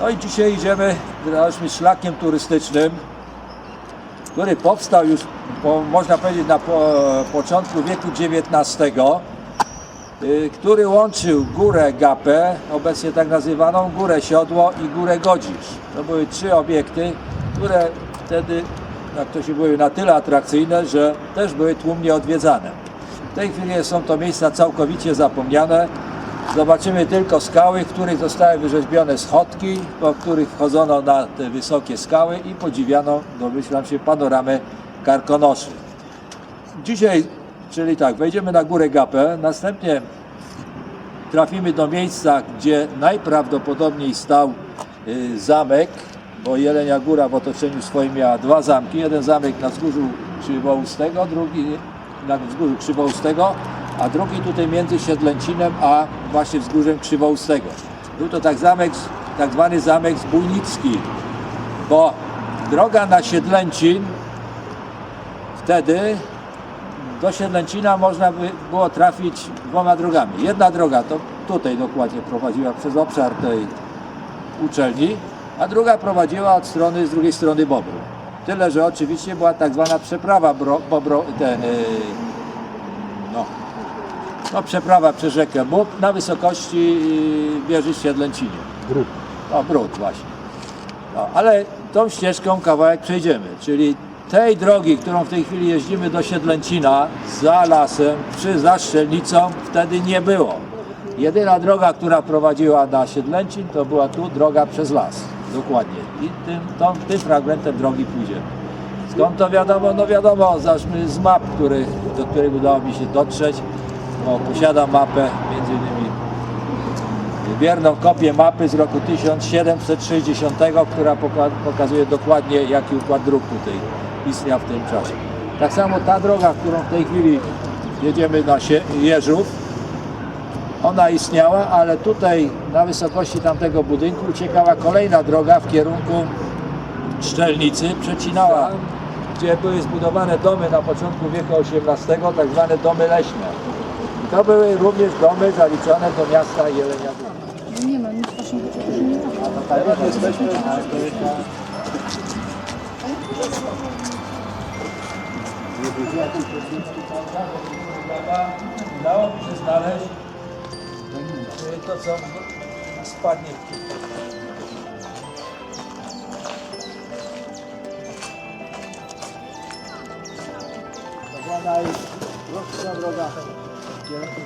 No i dzisiaj idziemy dalszym szlakiem turystycznym, który powstał już, po, można powiedzieć, na po, początku wieku XIX, y, który łączył Górę Gapę, obecnie tak nazywaną, Górę Siodło i Górę Godzisz. To były trzy obiekty, które wtedy, jak to się były, na tyle atrakcyjne, że też były tłumnie odwiedzane. W tej chwili są to miejsca całkowicie zapomniane. Zobaczymy tylko skały, w których zostały wyrzeźbione schodki, po których wchodzono na te wysokie skały i podziwiano, domyślam się, panoramę Karkonoszy. Dzisiaj, czyli tak, wejdziemy na górę Gapę, następnie trafimy do miejsca, gdzie najprawdopodobniej stał y, zamek, bo Jelenia Góra w otoczeniu swoim miała dwa zamki. Jeden zamek na wzgórzu Krzywoustego, drugi na wzgórzu Krzywoustego, a drugi tutaj między Siedlęcinem a właśnie wzgórzem Krzywoustego. Był to tak zamek, tak zwany zamek zbójnicki, bo droga na Siedlęcin wtedy do Siedlęcina można by było trafić dwoma drogami. Jedna droga to tutaj dokładnie prowadziła przez obszar tej uczelni, a druga prowadziła od strony, z drugiej strony Bobru. Tyle, że oczywiście była tak zwana przeprawa bro, bobro, ten, yy, no, przeprawa przez rzekę Bób na wysokości yy, wieży w Siedlęcinie. Brud. No, brud właśnie. No, ale tą ścieżką kawałek przejdziemy, czyli tej drogi, którą w tej chwili jeździmy do Siedlęcina za lasem, przy za Strzelnicą, wtedy nie było. Jedyna droga, która prowadziła na Siedlęcin, to była tu droga przez las. Dokładnie. I tym, tą, tym fragmentem drogi pójdziemy. Skąd to wiadomo? No wiadomo, zacznijmy z map, których, do których udało mi się dotrzeć. No, posiadam mapę, między innymi wierną kopię mapy z roku 1760, która poka- pokazuje dokładnie jaki układ dróg tutaj istniał w tym czasie. Tak samo ta droga, którą w tej chwili jedziemy na Jeżów, ona istniała, ale tutaj na wysokości tamtego budynku uciekała kolejna droga w kierunku Szczelnicy, przecinała, gdzie były zbudowane domy na początku wieku XVIII, tak zwane domy leśne. To były również domy zaliczone do miasta Jelenia Góra. Nie ma, nic ma. Teraz jesteśmy Udało mi się znaleźć to, co spadnie w zwana najprostsza droga to...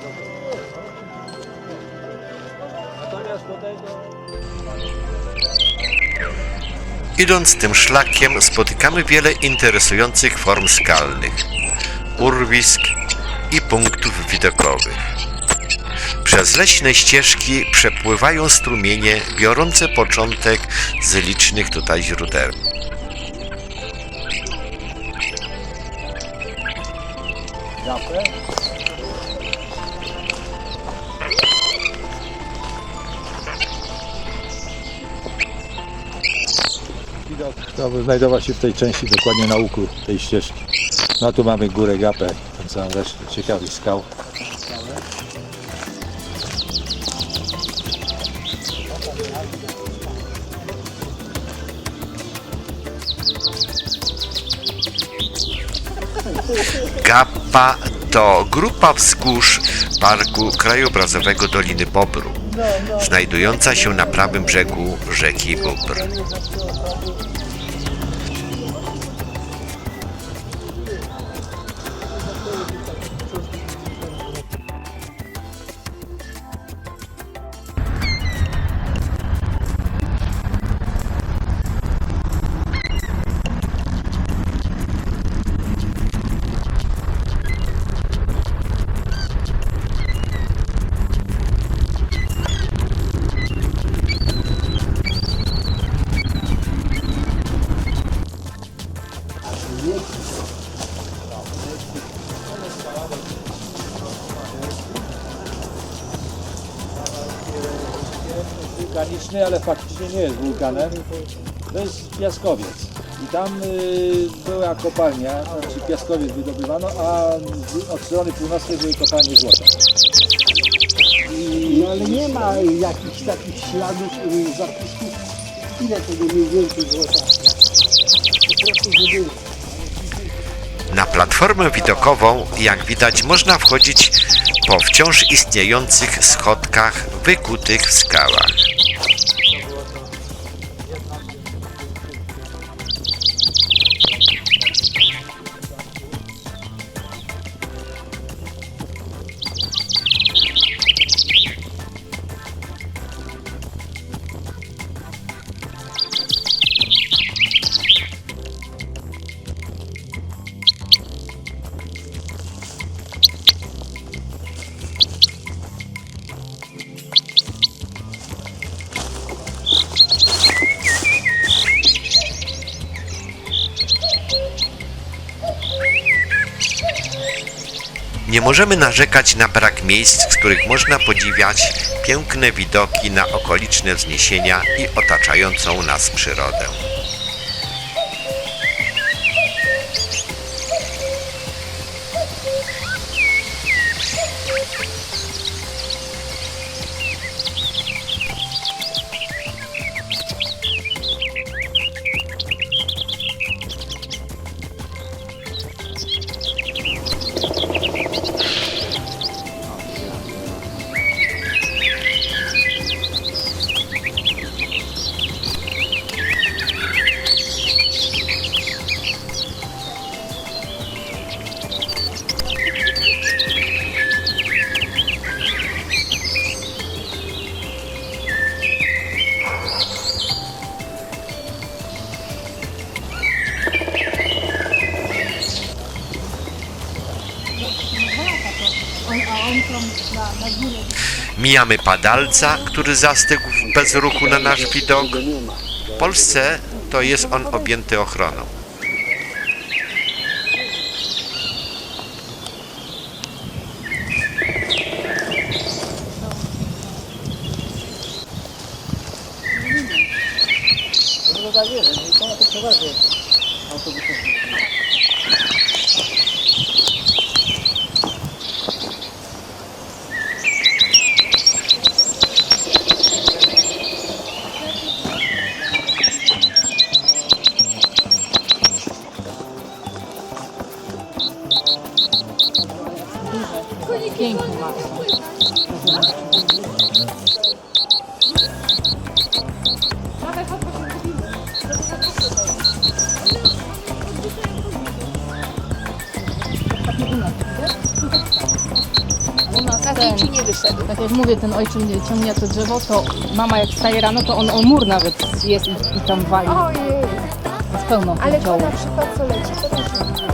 Idąc tym szlakiem spotykamy wiele interesujących form skalnych, urwisk i punktów widokowych. Przez leśne ścieżki przepływają strumienie biorące początek z licznych tutaj źródeł. Gapę. To się w tej części dokładnie na łuku tej ścieżki. No tu mamy górę Gapę, tam całą resztę ciekawych skał. Gappa to grupa wzgórz Parku Krajobrazowego Doliny Bobru, znajdująca się na prawym brzegu rzeki Bóbr. Wulkaniczny, ale faktycznie nie jest wulkanem. To jest piaskowiec. I tam y, była kopalnia, znaczy piaskowiec wydobywano, a od strony północnej były kopalnie złota. I No ale nie ma jakichś takich śladów, y, zapisków Ile tego mniej więcej było tak? Po prostu, żeby Na platformę widokową, jak widać, można wchodzić po wciąż istniejących schodkach wykutych w skałach. Nie możemy narzekać na brak miejsc, z których można podziwiać piękne widoki na okoliczne wzniesienia i otaczającą nas przyrodę. Mijamy padalca, który zastygł bez ruchu na nasz widok. W Polsce to jest on objęty ochroną. Nie wyszedł. tak jak mówię, ten ojczym ciągnie to drzewo, to mama jak wstaje rano, to on o mur nawet jest i, i tam wali. Ojej, Jest pełno ale to na przykład co leci, to też nie.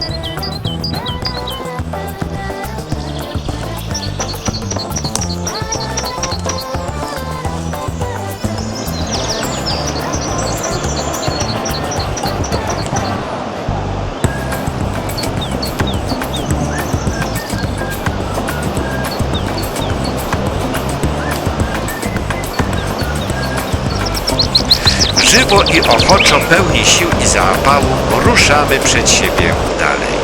Żywo i ochoczo pełni sił i zapału ruszamy przed siebie dalej.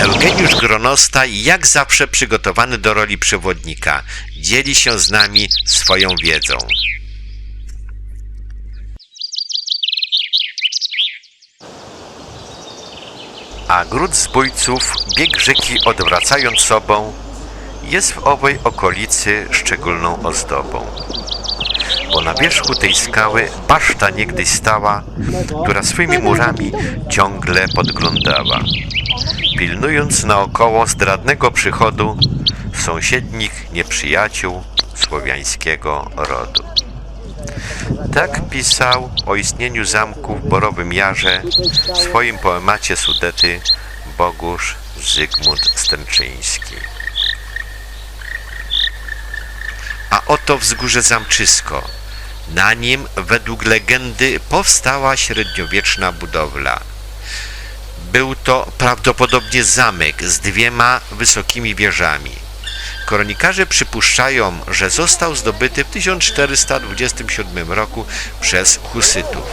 Eugeniusz Gronosta, jak zawsze przygotowany do roli przewodnika, dzieli się z nami swoją wiedzą. A gród zbójców, bieg rzeki odwracając sobą, jest w owej okolicy szczególną ozdobą. Bo na wierzchu tej skały baszta niegdyś stała, która swymi murami ciągle podglądała, pilnując naokoło zdradnego przychodu sąsiednich nieprzyjaciół słowiańskiego rodu. Tak pisał o istnieniu zamku w Borowym Jarze w swoim poemacie Sudety Bogusz Zygmunt Stęczyński. A oto wzgórze Zamczysko. Na nim, według legendy, powstała średniowieczna budowla. Był to prawdopodobnie zamek z dwiema wysokimi wieżami. Kronikarze przypuszczają, że został zdobyty w 1427 roku przez husytów.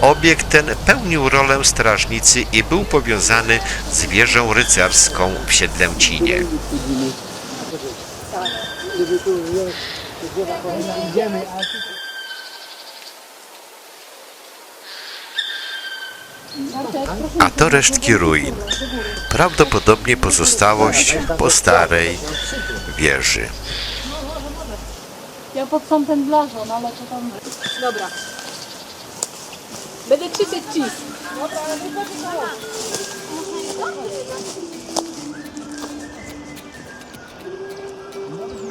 Obiekt ten pełnił rolę strażnicy i był powiązany z wieżą rycerską w Siedlęcinie. Idziemy, a to resztki ruin. Prawdopodobnie pozostałość po starej wieży. Ja pod sądem blażą, no ale to tam... Dobra. Będę krzyczeć cheese.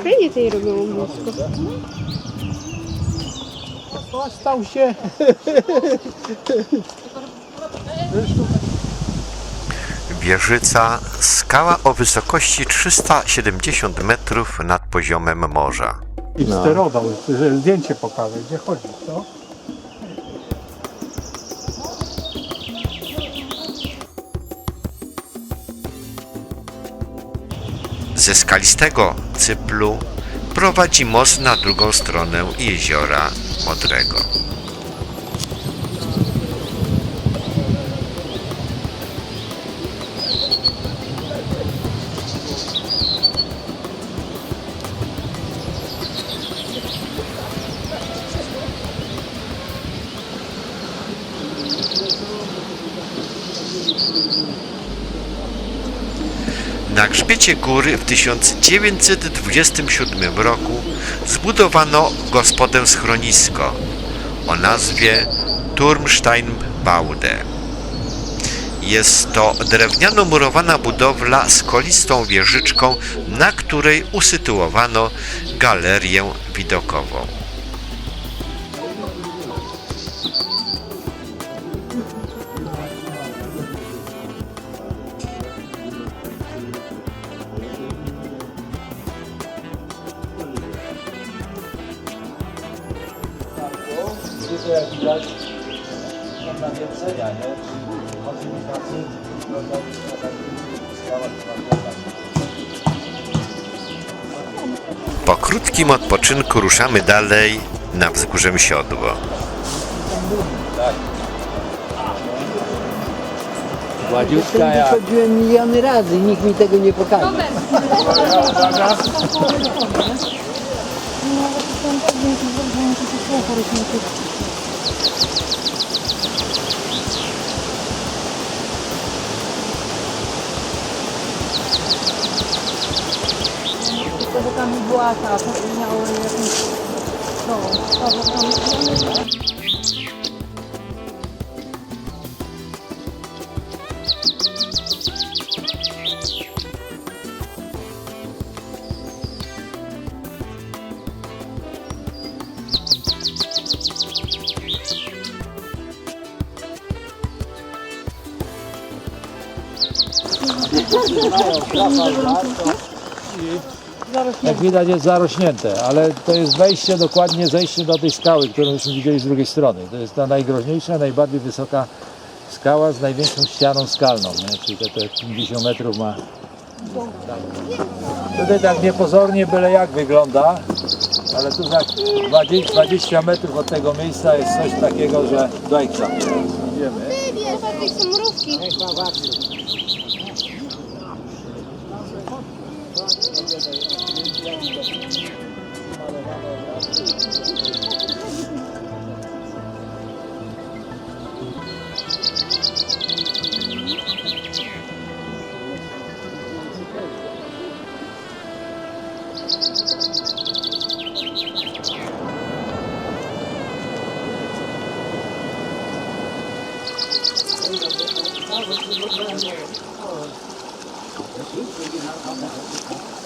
Fajnie tej robią ognisko. stał się. Wieżyca, skała o wysokości 370 metrów nad poziomem morza. I sterował, że zdjęcie pokaże, gdzie chodzi, co? Ze skalistego cyplu prowadzi most na drugą stronę jeziora Modrego. Na grzbiecie góry w 1927 roku zbudowano gospodę schronisko o nazwie Turmsteinbaude. Jest to drewniano murowana budowla z kolistą wieżyczką, na której usytuowano galerię widokową. Krótkim odpoczynku ruszamy dalej. Na wzgórze Siodło. Gładziutka Tędy jak. Chodziłem miliony razy i nikt mi tego nie pokaże. To, że tam była ta, to miało jakąś... No, to, że tam... Jak widać jest zarośnięte, ale to jest wejście, dokładnie zejście do tej skały, którą już widzieli z drugiej strony. To jest ta najgroźniejsza, najbardziej wysoka skała z największą ścianą skalną, nie? czyli te, te 50 metrów ma. Tutaj tak niepozornie byle jak wygląda, ale tu za 20, 20 metrów od tego miejsca jest coś takiego, że do eksa. Idziemy. Takie są mrówki.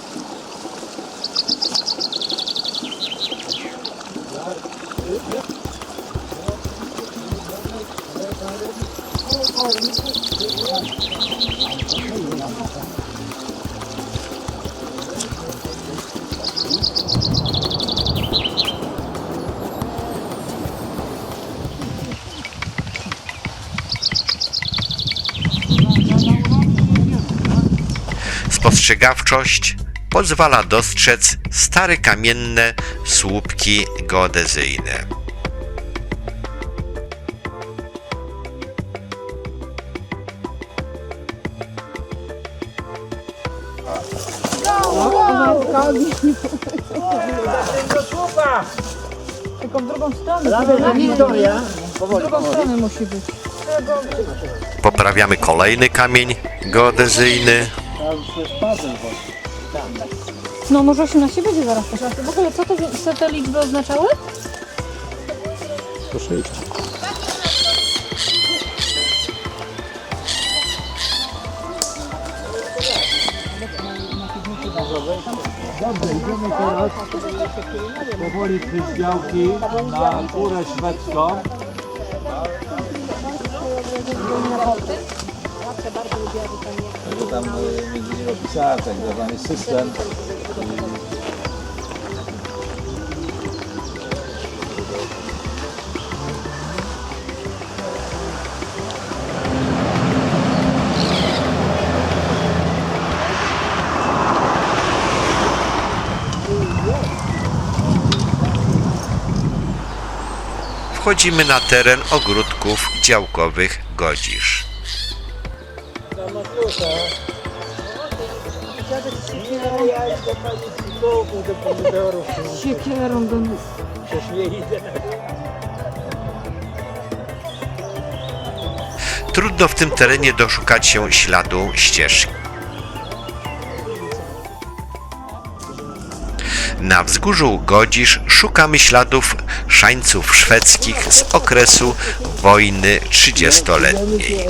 Spostrzegawczość pozwala dostrzec stare kamienne słupki geodezyjne. Tylko w drugą stronę. Prawie, że Wiktoria. W drugą stronę musi być. Poprawiamy kolejny kamień geodezyjny. No może 18 będzie zaraz. W ogóle co to co te liczby oznaczały? Dobrze, idziemy teraz powoli przez działki na górę szwedzką. Tam między innymi opisała tak zwany system. Wchodzimy na teren ogródków działkowych Godzisz. Siekierą do nas. Trudno w tym terenie doszukać się śladu ścieżki. Na wzgórzu Godzisz szukamy śladów szańców szwedzkich z okresu wojny 30-letniej.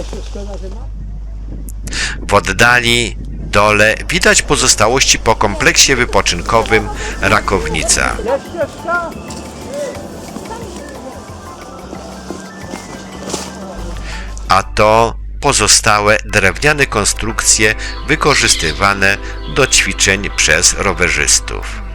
W oddali dole widać pozostałości po kompleksie wypoczynkowym Rakownica. a to pozostałe drewniane konstrukcje wykorzystywane do ćwiczeń przez rowerzystów.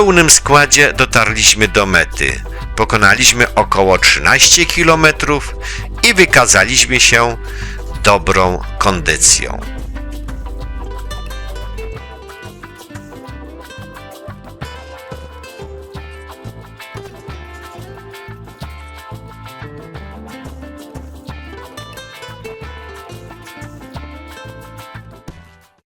Pełnym składzie dotarliśmy do mety. Pokonaliśmy około 13 km i wykazaliśmy się dobrą kondycją.